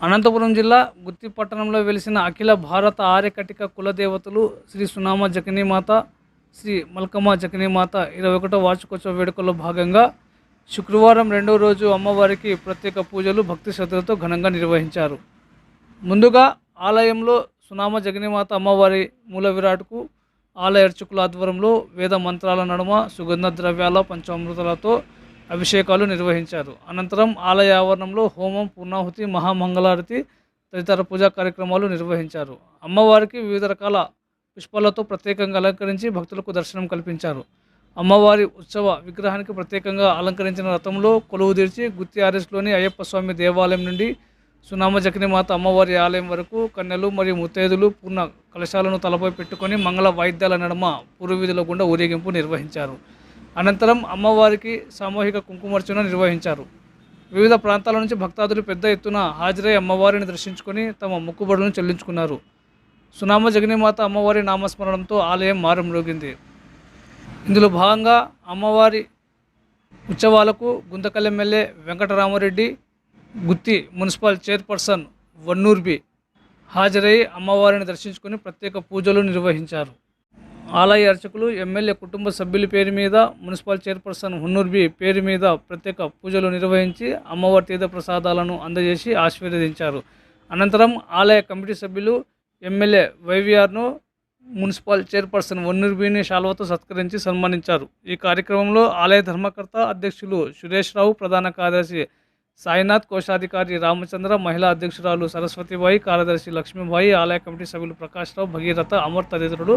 అనంతపురం జిల్లా గుత్తి పట్టణంలో వెలిసిన అఖిల భారత ఆర్యకటిక కులదేవతలు శ్రీ సునామ జకనీమాత శ్రీ మల్కమ్మ జకనీమాత ఇరవై ఒకటో వార్షికోత్సవ వేడుకల్లో భాగంగా శుక్రవారం రెండో రోజు అమ్మవారికి ప్రత్యేక పూజలు భక్తి శ్రద్ధలతో ఘనంగా నిర్వహించారు. ముందుగా ఆలయంలో సునామ జగనీమాత అమ్మవారి మూల విరాట్కు ఆలయ అర్చకుల ఆధ్వర్యంలో వేద మంత్రాల నడుమ సుగంధ ద్రవ్యాల పంచామృతాలతో అభిషేకాలు నిర్వహించారు. అనంతరం ఆలయ ఆవరణంలో హోమం పూర్ణాహుతి మహామంగళారతి తదితర పూజా కార్యక్రమాలు నిర్వహించారు. అమ్మవారికి వివిధ రకాల పుష్పాలతో ప్రత్యేకంగా అలంకరించి భక్తులకు దర్శనం కల్పించారు. అమ్మవారి ఉత్సవ విగ్రహానికి ప్రత్యేకంగా అలంకరించిన రథంలో కొలువు తీర్చి గుత్తి ఆర్ఎస్లోని అయ్యప్ప స్వామి దేవాలయం నుండి సునామ జకినిమాత అమ్మవారి ఆలయం వరకు కన్యలు మరియు ముత్తైదులు పూర్ణ కలశాలను తలపై పెట్టుకొని మంగళ వాయిద్యాల నడుమ పూర్వీధుల గుండా ఊరేగింపు నిర్వహించారు. అనంతరం అమ్మవారికి సామూహిక కుంకుమార్చన నిర్వహించారు. వివిధ ప్రాంతాల నుంచి భక్తాదులు పెద్ద ఎత్తున హాజరై అమ్మవారిని దర్శించుకొని తమ మొక్కుబడులను చెల్లించుకున్నారు. సునామ జగనీమాత అమ్మవారి నామస్మరణంతో ఆలయం మారుమ్రోగింది. ఇందులో భాగంగా అమ్మవారి ఉత్సవాలకు Guntakal MLA Venkataramareddy Gutti municipal chairperson Vannurbi హాజరై అమ్మవారిని దర్శించుకొని ప్రత్యేక పూజలు నిర్వహించారు. ఆలయ అర్చకులు ఎమ్మెల్యే కుటుంబ సభ్యుల పేరు మీద మున్సిపల్ చైర్పర్సన్ హున్నూర్బి పేరు మీద ప్రత్యేక పూజలు నిర్వహించి అమ్మవారి తీర్థ ప్రసాదాలను అందజేసి ఆశీర్వదించారు. అనంతరం ఆలయ కమిటీ సభ్యులు ఎమ్మెల్యే వైవిఆర్ను మున్సిపల్ చైర్పర్సన్ వన్నూర్బిని శాల్వతో సత్కరించి సన్మానించారు. ఈ కార్యక్రమంలో ఆలయ ధర్మకర్త అధ్యక్షులు సురేష్ రావు ప్రధాన కార్యదర్శి సాయినాథ్ కోశాధికారి రామచంద్ర మహిళా అధ్యక్షురాలు సరస్వతిబాయి కార్యదర్శి లక్ష్మీబాయి ఆలయ కమిటీ సభ్యులు ప్రకాష్ రావు భగీరథ అమర్ తదితరులు